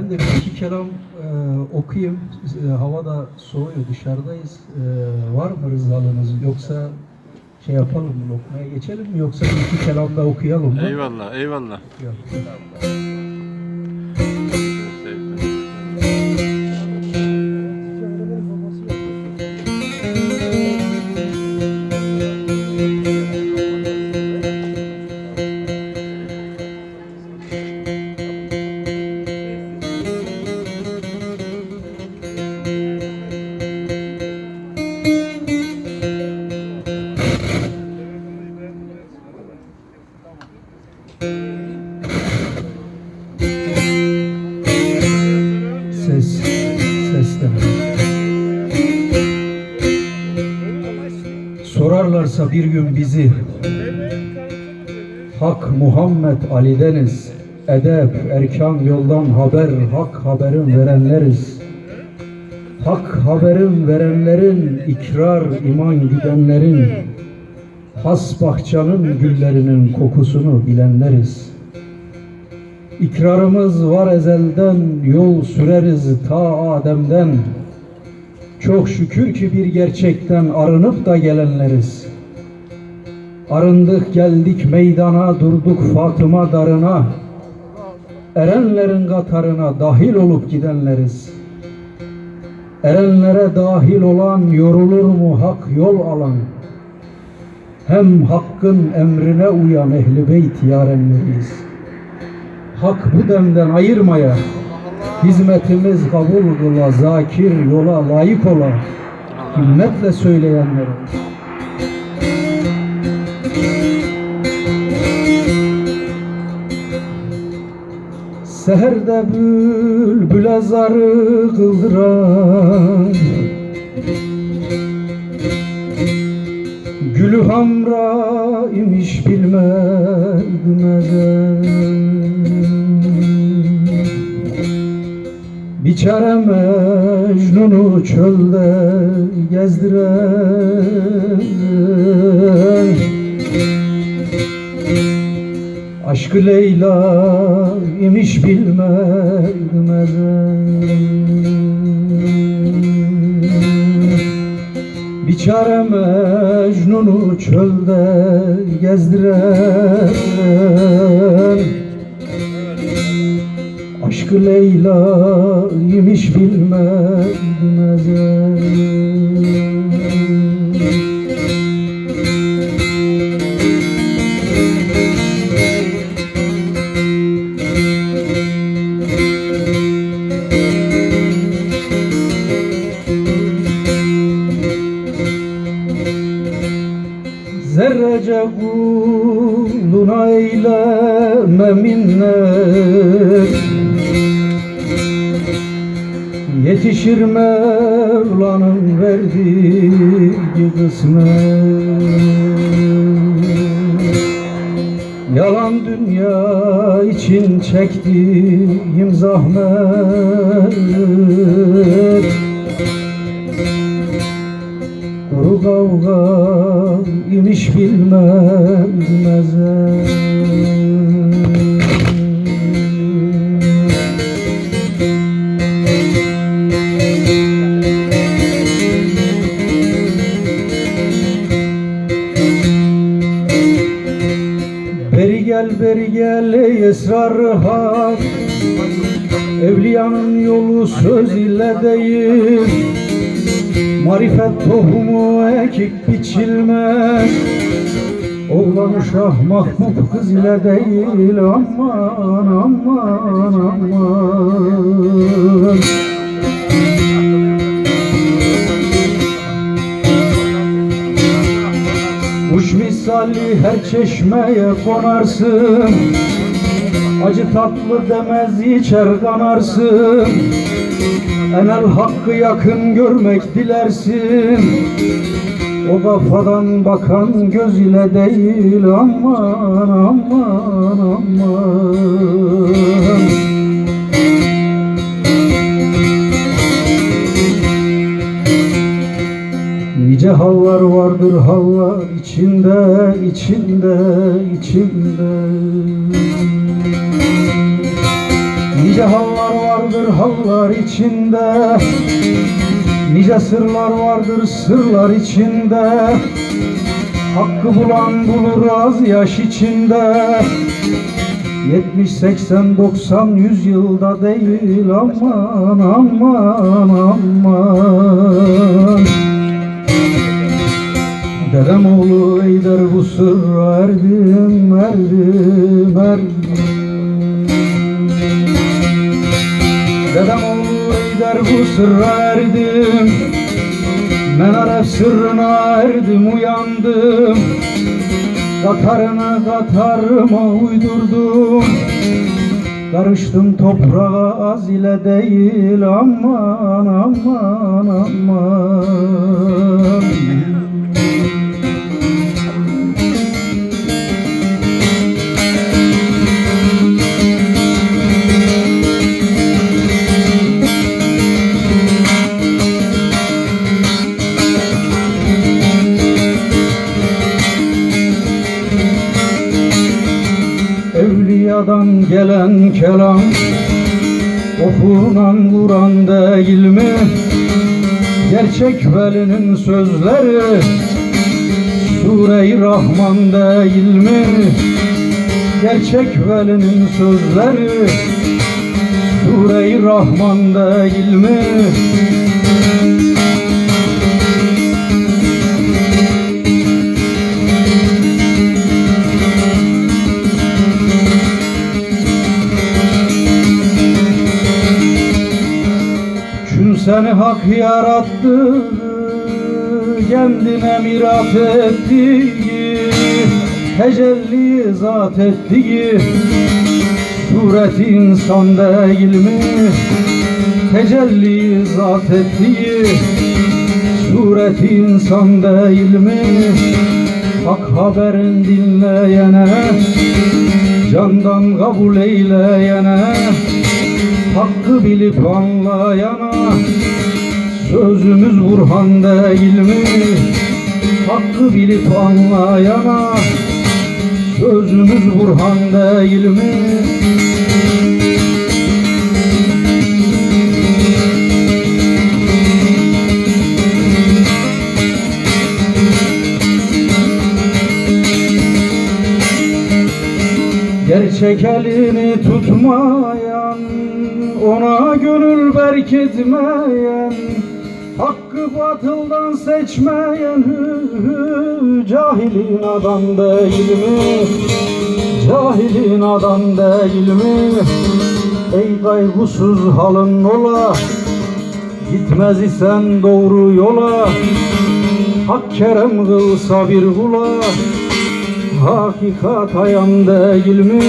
Ben de bir iki kelam e, okuyayım. E, hava da soğuyor, dışarıdayız. E, var mı rızalınız? Yoksa şey yapalım mı, lokmaya geçelim mi? Yoksa bir iki kelam da okuyalım mı? Eyvallah, eyvallah. Yok. Ses, Sorarlarsa bir gün bizi Hak Muhammed Ali'deniz Edep, erkan yoldan haber Hak haberin verenleriz Hak haberin verenlerin ikrar iman güdenlerin Has bahçanın güllerinin kokusunu bilenleriz İkrarımız var ezelden, yol süreriz ta Adem'den. Çok şükür ki bir gerçekten arınıp da gelenleriz. Arındık geldik meydana, durduk Fatıma darına. Erenlerin katarına dahil olup gidenleriz. Erenlere dahil olan yorulur mu hak yol alan? Hem hakkın emrine uyan ehli beyt yarenleriyiz. Hak bu demden ayırmaya Hizmetimiz kabul kıla Zakir yola layık ola Himmetle söyleyenlere Seherde bülbüle zarı kıldıran Gülü hamra imiş bilmezdim ezel Biçare Mecnun'u çölde gezdiren Aşkı Leyla imiş ezel Biçare Mecnun'u çölde gezdiren. Aşkı Leyla imiş bilmezdim Verdiği kısmet. Yalan dünya için çektiğim zahmet Kuru kavga imiş bilmezmez Beri Marifet tohumu ekip biçilmez. Oğlan Şah Mahmut kız ile değil Aman aman aman. Kuş misali her çeşmeye konarsın. Acı tatlı demez içer kanarsın Enel hakkı yakın görmek dilersin. O kafadan bakan göz ile değil aman aman aman. Nice hallar vardır hallar içinde içinde içinde. Nice hallar vardır hallar içinde. Nice sırlar vardır sırlar içinde. Hakkı bulan bulur az yaş içinde. 70, 80, 90, 100 yılda değil aman aman aman. Dedem oğlu eyder bu sırra erdim erdim erdim eyder bu sırra erdim Ben aref sırrına erdim uyandım. Katarını katarıma uydurdum. Karıştım toprağa az ile değil aman aman aman Okunan Kur'an değil mi? Gerçek velinin sözleri Sure-i Rahman değil mi? Gerçek velinin sözleri Sure-i Rahman değil mi? Seni hak yarattı Kendine mirat ettiği Tecelli zat ettiği Sureti insan değil mi? Tecelli zat ettiği Sureti insan değil mi? Hak haberin dinleyene Candan kabul eyleyene Hakkı bilip anlayana Sözümüz Burhan değil mi? Hakkı bilip anlayana Sözümüz Burhan değil mi? Gerçek elini tutmayan Ona gönül berk etmeyen batıldan seçmeyen Cahilin adam değil mi? Cahilin adam değil mi? Ey kaygısız halın ola Gitmez isen doğru yola Hak kerem kılsa bir kula Hakikat ayan değil mi?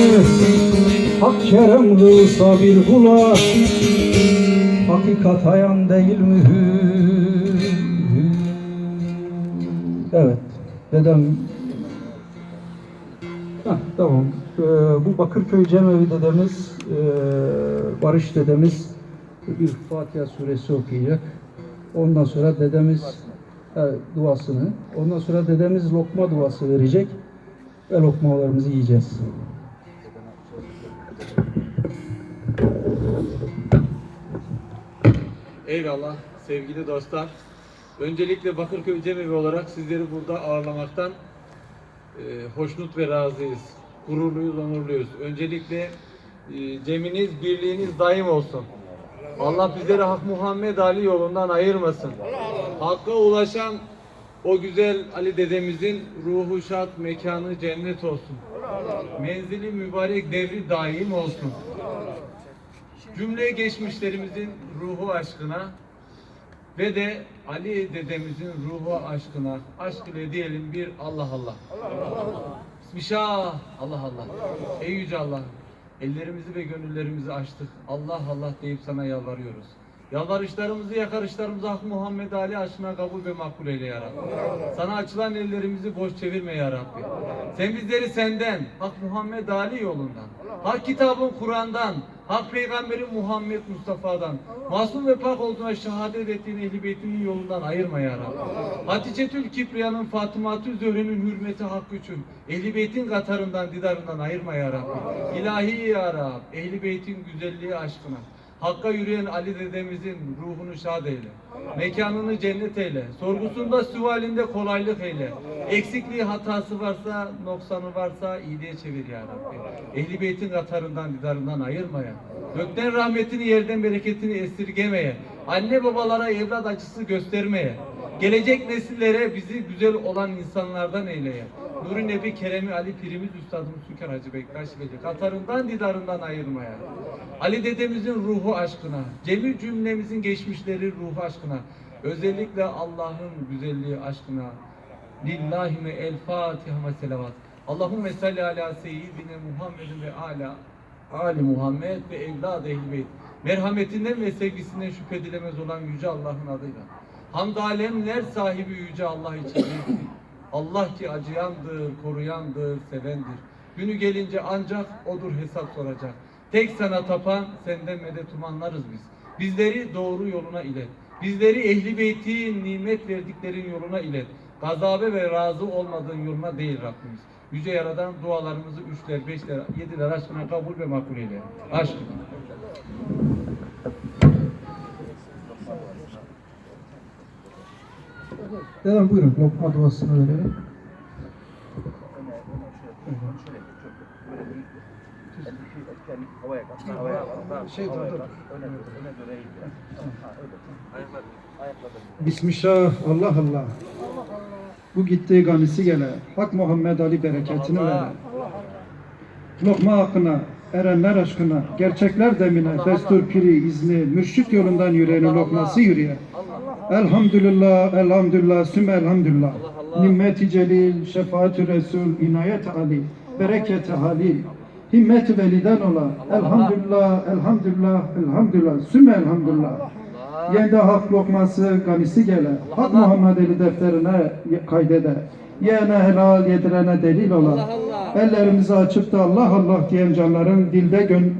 Hak kerem kılsa bir kula Hakikat ayan değil mi? Dedem Heh, tamam. Ee, bu Bakırköy Cemevi dedemiz, e, Barış dedemiz bir Fatiha suresi okuyacak. Ondan sonra dedemiz e, duasını, ondan sonra dedemiz lokma duası verecek ve lokmalarımızı yiyeceğiz. Eyvallah sevgili dostlar. Öncelikle Bakırköy Cemevi olarak sizleri burada ağırlamaktan e, hoşnut ve razıyız. Gururluyuz, onurluyuz. Öncelikle e, ceminiz, birliğiniz daim olsun. Allah bizleri Hak Muhammed Ali yolundan ayırmasın. Hakka ulaşan o güzel Ali dedemizin ruhu şad, mekanı cennet olsun. Menzili mübarek devri daim olsun. Cümle geçmişlerimizin ruhu aşkına ve de Ali dedemizin ruhu aşkına aşk ile diyelim bir Allah Allah. Bismillah Allah Allah. Ey yüce Allah. Ellerimizi ve gönüllerimizi açtık. Allah Allah deyip sana yalvarıyoruz. Yalvarışlarımızı, yakarışlarımızı Hak Muhammed Ali aşkına kabul ve makbul eyle ya Rabbi. Sana açılan ellerimizi boş çevirme ya Rabbi. Sen bizleri senden, Hak Muhammed Ali yolundan, Hak kitabın Kur'an'dan, Hak Peygamberi Muhammed Mustafa'dan, masum ve pak olduğuna şehadet ettiğin Ehl-i Beyt'inin yolundan ayırma ya Rabbi. Hatice'tül Kibriya'nın Fatıma-tül Zöhre'nin hürmeti hakkı için Ehl-i Beyt'in katarından, didarından ayırma ya Rabbi. İlahi ya Rabbi, Ehl-i Beyt'in güzelliği aşkına, Hakka yürüyen Ali dedemizin ruhunu şad eyle. Mekanını cennet eyle. Sorgusunda sualinde kolaylık eyle. Eksikliği hatası varsa, noksanı varsa iyiliğe çevir ya Rabbi. Ehli beytin katarından, didarından ayırmaya. Gökten rahmetini, yerden bereketini esirgemeye. Anne babalara evlat acısı göstermeye. Gelecek nesillere bizi güzel olan insanlardan eyleye. Nuri Nebi Keremi Ali Pirimiz Üstadımız Süker Hacı Bektaş Veli Katarından didarından ayırmaya. Ali dedemizin ruhu aşkına, cemi cümlemizin geçmişleri ruhu aşkına, özellikle Allah'ın güzelliği aşkına. Lillahi me el Fatiha ve selavat. Allahümme salli ala seyyidine Muhammedin ve ala Ali Muhammed ve evlad ehli beyt. Merhametinden ve sevgisinden şüphedilemez olan Yüce Allah'ın adıyla. Hamd alemler sahibi Yüce Allah için. Allah ki acıyandır, koruyandır, sevendir. Günü gelince ancak odur hesap soracak. Tek sana tapan senden medet umanlarız biz. Bizleri doğru yoluna ilet. Bizleri ehli beytin nimet verdiklerin yoluna ilet. Gazabe ve razı olmadığın yoluna değil Rabbimiz. Yüce Yaradan dualarımızı üçler, beşler, yediler aşkına kabul ve makbul eyle. Aşkına. Dedem buyurun lokma duasını verelim. Havaya kalk. Havaya kalk. Şey, dur, dur. Öne dur. Öne dur. eğil biraz. Ha, öyle. Ayaklar. Ayaklar. Bismillah, Allah Allah. Bu gittiği gamisi gele. Hak Muhammed Ali bereketini vere. Lokma hakkına, erenler aşkına, gerçekler demine, destur piri izni, mürşit yolundan yürüyeni lokması yürüye. Elhamdülillah, elhamdülillah, sümme elhamdülillah. Nimmeti celil, şefaatü resul, inayet ali, bereket halil, himmet veliden ola. Elhamdülillah, elhamdülillah, elhamdülillah, sümme elhamdülillah. Yende hak lokması gamisi gele. Hak Muhammed eli defterine kaydede. Yene helal yedirene delil ola. Ellerimizi açıp da Allah Allah diyen canların dilde gön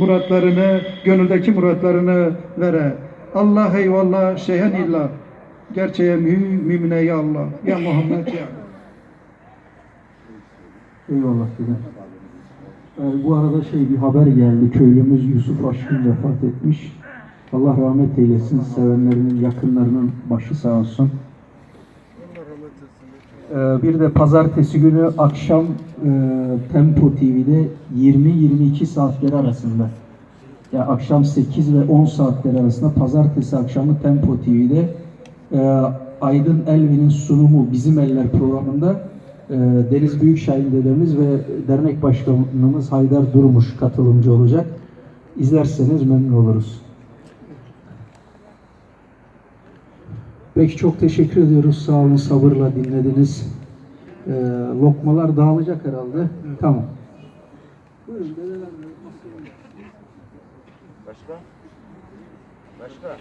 muratlarını, gönüldeki muratlarını vere. Allah eyvallah, şeyhen illah. Gerçeğe mü, mümine ya Allah. Ya Muhammed ya. Eyvallah dedim. Ee, bu arada şey bir haber geldi. Köylümüz Yusuf Aşkın vefat etmiş. Allah rahmet eylesin. Sevenlerinin, yakınlarının başı sağ olsun. Ee, bir de pazartesi günü akşam e, Tempo TV'de 20-22 saatleri arasında ya akşam 8 ve 10 saatleri arasında pazartesi akşamı Tempo TV'de e, Aydın Elvi'nin sunumu Bizim Eller programında e, Deniz Büyükşahin dedemiz ve dernek başkanımız Haydar Durmuş katılımcı olacak. İzlerseniz memnun oluruz. Peki çok teşekkür ediyoruz. Sağ olun sabırla dinlediniz. E, lokmalar dağılacak herhalde. Tamam. Buyurun dedeler. Başka? Başka?